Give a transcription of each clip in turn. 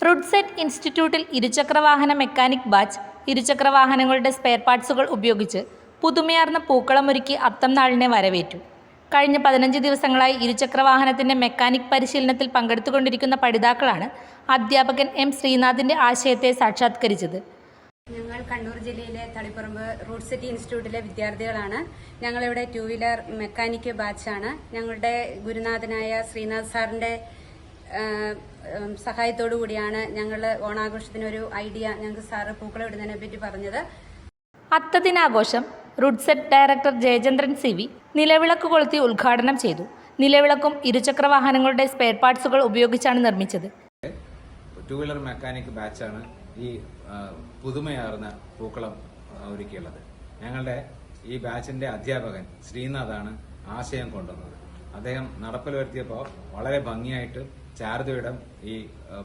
റുഡ്സെറ്റ് ഇൻസ്റ്റിറ്റ്യൂട്ടിൽ ഇരുചക്രവാഹന mechanic batch ഇരുചക്രവാഹനങ്ങളുടെ സ്പെയർ പാർട്സുകൾ ഉപയോഗിച്ച് പുതുമയാർന്ന പൂക്കളമൊരുക്കി അത്തം നാളിനെ വരവേറ്റു. കഴിഞ്ഞ പതിനഞ്ച് ദിവസങ്ങളായി ഇരുചക്രവാഹനത്തിന്റെ മെക്കാനിക് പരിശീലനത്തിൽ പങ്കെടുത്തുകൊണ്ടിരിക്കുന്ന പഠിതാക്കളാണ് അധ്യാപകൻ എം ശ്രീനാഥിന്റെ ആശയത്തെ സാക്ഷാത്കരിച്ചത്. ഞങ്ങൾ കണ്ണൂർ ജില്ലയിലെ തളിപ്പറമ്പ് റൂട്ട് സിറ്റി ഇൻസ്റ്റിറ്റ്യൂട്ടിലെ വിദ്യാർത്ഥികളാണ്. ഞങ്ങളിവിടെ ടൂ വീലർ മെക്കാനിക് ബാച്ചാണ്. ഞങ്ങളുടെ ഗുരുനാഥനായ ശ്രീനാഥ് സാറിന്റെ സഹായത്തോടു കൂടിയാണ് ഞങ്ങൾ ഓണാഘോഷത്തിനൊരു ഐഡിയ ഞങ്ങൾക്ക് സാറ് പൂക്കളം പറ്റി പറഞ്ഞത്. അത്തദിനാഘോഷം RUDSET director Jayachandran C V നിലവിളക്ക് കൊളുത്തി ഉദ്ഘാടനം ചെയ്തു. നിലവിളക്കും ഇരുചക്ര വാഹനങ്ങളുടെ സ്പെയർ പാർട്സുകൾ ഉപയോഗിച്ചാണ് നിർമ്മിച്ചത്. ടു വീലർ മെക്കാനിക് ബാച്ചാണ് ഈ പുതുമയാർന്ന പൂക്കളം ഒരുക്കിയുള്ളത്. ഞങ്ങളുടെ ഈ ബാച്ചിന്റെ അധ്യാപകൻ ശ്രീനാഥാണ് ആശയം കൊണ്ടുവന്നത്. അദ്ദേഹം നടപ്പിൽ വരുത്തിയപ്പോൾ വളരെ ഭംഗിയായിട്ട് ചാരുതയിടം ഈ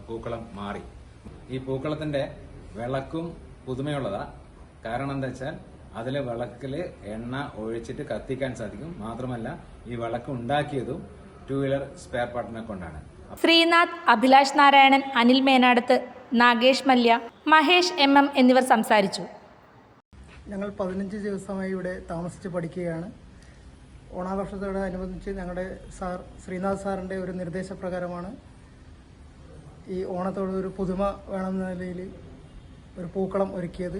പൂക്കളം മാറി. ഈ പൂക്കളത്തിന്റെ വിളക്കും പുതുമയുള്ളതാ. കാരണം എന്താ വെച്ചാൽ അതിലെ വിളക്കിൽ എണ്ണ ഒഴിച്ചിട്ട് കത്തിക്കാൻ സാധിക്കും. മാത്രമല്ല ഈ വിളക്ക് ഉണ്ടാക്കിയതും ടു വീലർ സ്പെയർ പാർട്ടിനെ കൊണ്ടാണ്. ശ്രീനാഥ് അഭിലാഷ് നാരായണൻ അനിൽ മേനാടത്ത് നാഗേഷ് മല്യ മഹേഷ് എം എം എന്നിവർ സംസാരിച്ചു. ഞങ്ങൾ പതിനഞ്ച് ദിവസമായി ഇവിടെ താമസിച്ച് പഠിക്കുകയാണ്. ഓണാഘോഷത്തോടനുബന്ധിച്ച് ഞങ്ങളുടെ സാർ ശ്രീനാഥ് സാറിന്റെ ഒരു നിർദ്ദേശപ്രകാരമാണ് ഈ ഓണത്തോട് ഒരു പുതുമ വേണമെന്ന നിലയിൽ ഒരു പൂക്കളം ഒരുക്കിയത്.